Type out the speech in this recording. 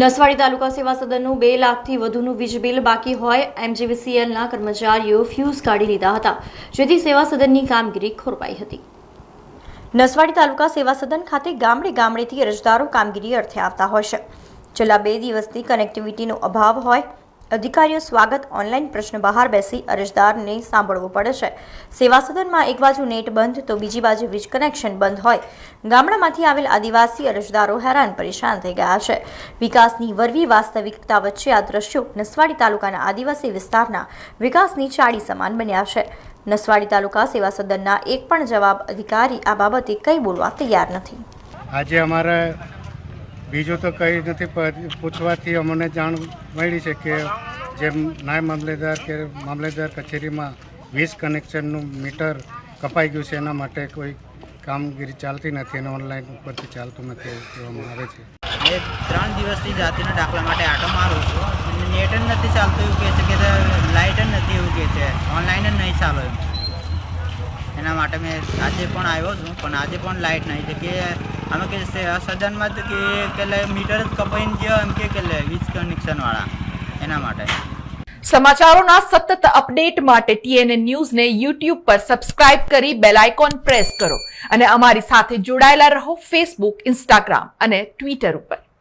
નસવાડી તાલુકા સેવા સદનનું બે લાખથી વધુનું વીજ બિલ બાકી હોય, એમજીવીસીએલના કર્મચારીઓ ફ્યુઝ કાઢી લીધા હતા, જેથી સેવા સદનની કામગીરી ખોરવાઈ હતી. નસવાડી તાલુકા સેવા સદન ખાતે ગામડે ગામડેથી અરજદારો કામગીરી અર્થે આવતા હોય છે. છેલ્લા બે દિવસથી કનેક્ટિવિટીનો અભાવ હોય અધિકારીઓ સ્વાગત ઓનલાઈન પ્રશ્ન બહાર બેસી અરજદારને સાંભળવો પડે છે. સેવા સદનમાં એક બાજુ નેટ બંધ તો બીજી બાજુ વીજ કનેક્શન બંધ હોય. ગામડામાંથી આવેલ આદિવાસી અરજદારો હેરાન પરેશાન થઈ ગયા છે. વિકાસની વરવી વાસ્તવિકતા વચ્ચે આ દ્રશ્યો નસવાડી તાલુકાના આદિવાસી વિસ્તારના વિકાસની ચાડી સમાન બન્યા છે. નસવાડી તાલુકા સેવા સદનના એક પણ જવાબ અધિકારી આ બાબતે કંઈ બોલવા તૈયાર નથી. આજે અમારે બીજું તો કંઈ નથી પૂછવાથી અમને જાણ મળી છે કે જે નાયબ મામલેદાર કે મામલેદાર કચેરીમાં વીજ કનેક્શનનું મીટર કપાઈ ગયું છે, એના માટે કોઈ કામગીરી ચાલતી નથી અને ઓનલાઈન ઉપરથી ચાલતું નથી કહેવામાં આવે છે. ત્રણ દિવસથી જાતિના દાખલા માટે આટો મારું છું નેટ જ નથી ચાલતું એવું કહે છે કે લાઇટ જ નથી એવું કહે છે. ઓનલાઈન જ નહીં ચાલો એમ. એના માટે મેં આજે પણ આવ્યો છું, પણ આજે પણ લાઇટ નહીં. છે કે અમે કે સદનમાં તો કે કેલે મીટર જ કપાઈને ગયો એમ કે વીજ કનેક્શનવાળા, એના માટે. સમાચારોના સતત અપડેટ માટે ટીએનએ ન્યૂઝને યુટ્યુબ પર સબસ્ક્રાઇબ કરી બેલ આઇકોન પ્રેસ કરો અને અમારી સાથે જોડાયેલા રહો ફેસબુક, ઇન્સ્ટાગ્રામ અને ટ્વિટર ઉપર.